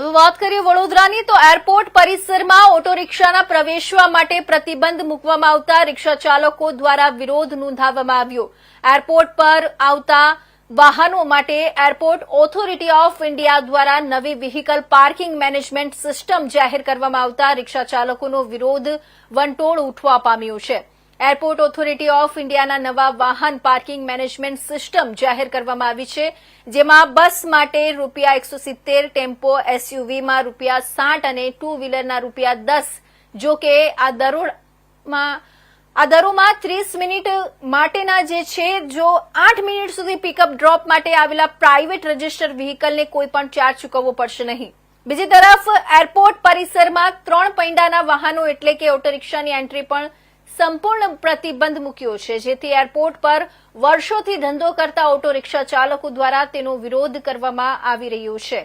તો વાત કરીએ વડોદરાની, તો એરપોર્ટ પરિસરમાં ઓટો રિક્ષાના પ્રવેશવા માટે પ્રતિબંધ મૂકવામાં આવતા રિક્ષા ચાલકો દ્વારા વિરોધ નોંધાવવામાં આવ્યો. એરપોર્ટ પર આવતા વાહનો માટે એરપોર્ટ ઓથોરિટી ઓફ ઇન્ડિયા દ્વારા નવી વ્હીકલ પાર્કિંગ મેનેજમેન્ટ સિસ્ટમ જાહેર કરવામાં આવતા રિક્ષા ચાલકોનો વિરોધ વંટોળ ઉઠવા પામ્યો છે. એરપોર્ટ ઓથોરિટી ઓફ ઇન્ડિયાના નવા વાહન પાર્કિંગ મેનેજમેન્ટ સિસ્ટમ જાહેર કરવામાં આવી છે, જેમાં બસ માટે રૂપિયા એકસો સિત્તેર, ટેમ્પો, એસયુવીમાં રૂપિયા સાઠ અને ટુ વ્હીલરના રૂપિયા દસ, જો કે આ દરોમાં આ દરોમાં ત્રીસ મિનિટ માટેના જે છે, જો આઠ મિનિટ સુધી પિકઅપ ડ્રોપ માટે આવેલા પ્રાઇવેટ રજિસ્ટર વ્હીકલને કોઈપણ ચાર્જ ચૂકવવો પડશે નહીં. બીજી તરફ, એરપોર્ટ પરિસરમાં ત્રણ પૈંડાના વાહનો એટલે કે ઓટો રિક્ષાની એન્ટ્રી પણ સંપૂર્ણ પ્રતિબંધ મૂક્યો છે, જેથી એરપોર્ટ પર વર્ષોથી ધંધો કરતા ઓટો રિક્ષા ચાલકો દ્વારા તેનો વિરોધ કરવામાં આવી રહ્યો છે.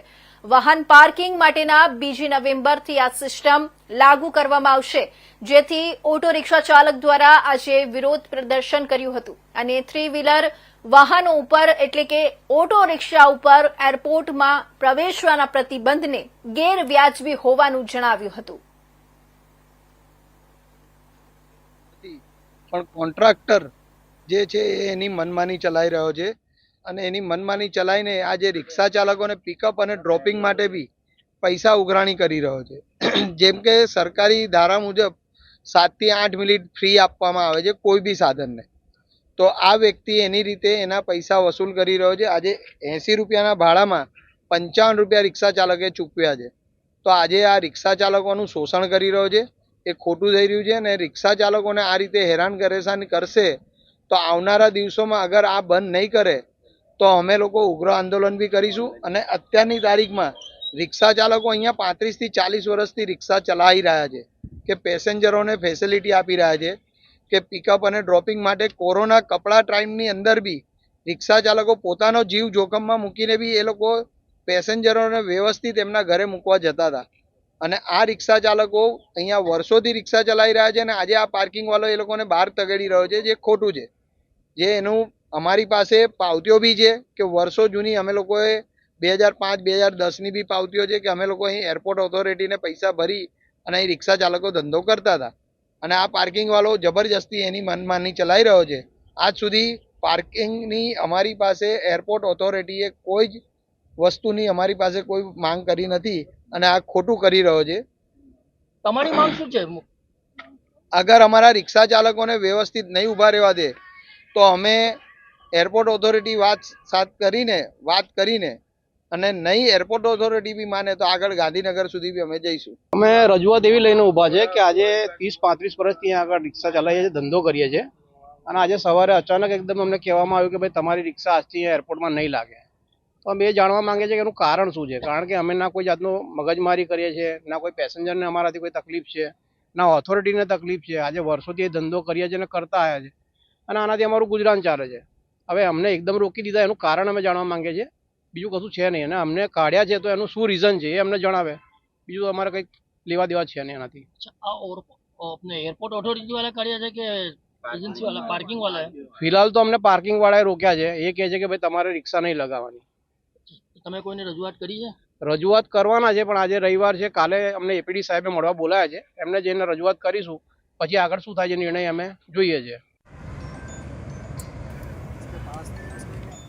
વાહન પાર્કિંગ માટેના બીજી નવેમ્બરથી આ સિસ્ટમ લાગુ કરવામાં આવશે, જેથી ઓટો રિક્ષા ચાલક દ્વારા આજે વિરોધ પ્રદર્શન કર્યું હતું. અને થ્રી વ્હીલર વાહનો ઉપર, એટલે કે ઓટો રિક્ષા ઉપર, એરપોર્ટમાં પ્રવેશવાના પ્રતિબંધને ગેરવ્યાજબી હોવાનું જણાવ્યું હતું નથી. પણ કોન્ટ્રાક્ટર જે છે એ એની મનમાની ચલાવી રહ્યો છે અને એની મનમાની ચલાવીને આ જે રિક્ષા ચાલકોને પિકઅપ અને ડ્રોપિંગ માટે બી પૈસા ઉઘરાણી કરી રહ્યો છે. જેમ કે સરકારી ધારા મુજબ સાતથી આઠ મિનિટ ફ્રી આપવામાં આવે છે કોઈ બી સાધનને. તો આ વ્યક્તિ એની રીતે એના પૈસા વસૂલ કરી રહ્યો છે. આજે એંસી રૂપિયાના ભાડામાં પંચાવન રૂપિયા રિક્ષા ચાલકે ચૂકવ્યા છે. તો આજે આ રિક્ષા ચાલકોનું શોષણ કરી રહ્યો છે. એ ખોટું થઈ રહ્યું છે અને રિક્ષા ચાલકોને આ રીતે હેરાન પરેશાન કરશે, તો આવનારા દિવસોમાં અગર આ બંધ નહીં કરે, તો અમે લોકો ઉગ્ર આંદોલન બી કરીશું અને અત્યારની તારીખમાં રિક્ષા ચાલકો અહીંયા પાંત્રીસથી ચાલીસ વર્ષથી રિક્ષા ચલાવી રહ્યા છે, કે પેસેન્જરોને ફેસિલિટી આપી રહ્યા છે, કે પિકઅપ અને ડ્રોપિંગ માટે કોરોના કપડા ટાઈમની અંદર બી રિક્ષા ચાલકો પોતાનો જીવ જોખમમાં મૂકીને બી એ લોકો પેસેન્જરોને વ્યવસ્થિત એમના ઘરે મૂકવા જતા હતા. અને આ રિક્ષા ચાલકો અહીંયા વર્ષોથી રિક્ષા ચલાવી રહ્યા છે અને આજે આ પાર્કિંગવાળો એ લોકોને બહાર તગડી રહ્યો છે, જે ખોટું છે. જે એનું અમારી પાસે પાવતીઓ બી છે કે વર્ષો જૂની અમે લોકોએ બે હજાર પાંચ, બે હજાર દસની બી પાવતીઓ છે કે અમે લોકો અહીં એરપોર્ટ ઓથોરિટીને પૈસા ભરી અને અહીં રિક્ષા ચાલકો ધંધો કરતા હતા. અને આ પાર્કિંગવાળો જબરજસ્તી એની મનમાની ચલાવી રહ્યો છે. આજ સુધી પાર્કિંગની અમારી પાસે એરપોર્ટ ઓથોરિટીએ કોઈ જ વસ્તુની અમારી પાસે કોઈ માંગ કરી નથી અને આ ખોટું કરી રહ્યો છે. તમારી માંગ શું છે? અગર અમારા રિક્ષા ચાલકોને વ્યવસ્થિત નહીં ઊભા રહેવા દે તો અમે એરપોર્ટ ઓથોરિટી વાત સાથ કરીને વાત કરીને અને નહીં એરપોર્ટ ઓથોરિટી બી માને તો આગળ ગાંધીનગર સુધી બી અમે જઈશું. અમે રજૂઆત એવી લઈને ઊભા છે કે આજે ત્રીસ પાંત્રીસ વર્ષથી અહીંયા આગળ રિક્ષા ચલાવીએ છીએ ધંધો કરીએ છીએ. અને આજે સવારે અચાનક એકદમ અમને કહેવામાં આવ્યું કે ભાઈ તમારી રિક્ષા આજથી એરપોર્ટમાં નહીં લાગે. તો અમે એ જાણવા માંગીએ છે કે એનું કારણ શું છે? કારણ કે અમે ના કોઈ જાતનો મગજમારી કરીએ છીએ ના કોઈ પેસેન્જરને અમારાથી કોઈ તકલીફ છે ના ઓથોરિટીને તકલીફ છે. આજે વર્ષોથી એ ધંધો કરીએ છીએ અને કરતા આવ્યા છે. અને આનાથી અમારું ગુજરાન ચાલે છે. હવે અમને એકદમ રોકી દીધા એનું કારણ અમે જાણવા માંગીએ છીએ બીજું કશું છે નહીં. અને અમને કાઢ્યા છે તો એનું શું રીઝન છે એ અમને જણાવે. બીજું અમારે કંઈક લેવા દેવા છે નહીં એનાથી. એરપોર્ટ ઓથોરિટી વાળા કાઢ્યા છે કે ફિલહાલ તો અમને પાર્કિંગ વાળાએ રોક્યા છે. એ કહે છે કે ભાઈ તમારે રિક્ષા નહીં લગાવવાની. તમે કોઈને રજૂઆત કરી છે? રજૂઆત કરવાના છે, પણ આજે રવિવાર છે. કાલે અમને એપીડી સાહેબે મળવા બોલાયા છે. એમને જઈને રજૂઆત કરીશું. પછી આગળ શું થાય છે, નિર્ણય અમે જોઈએ છે.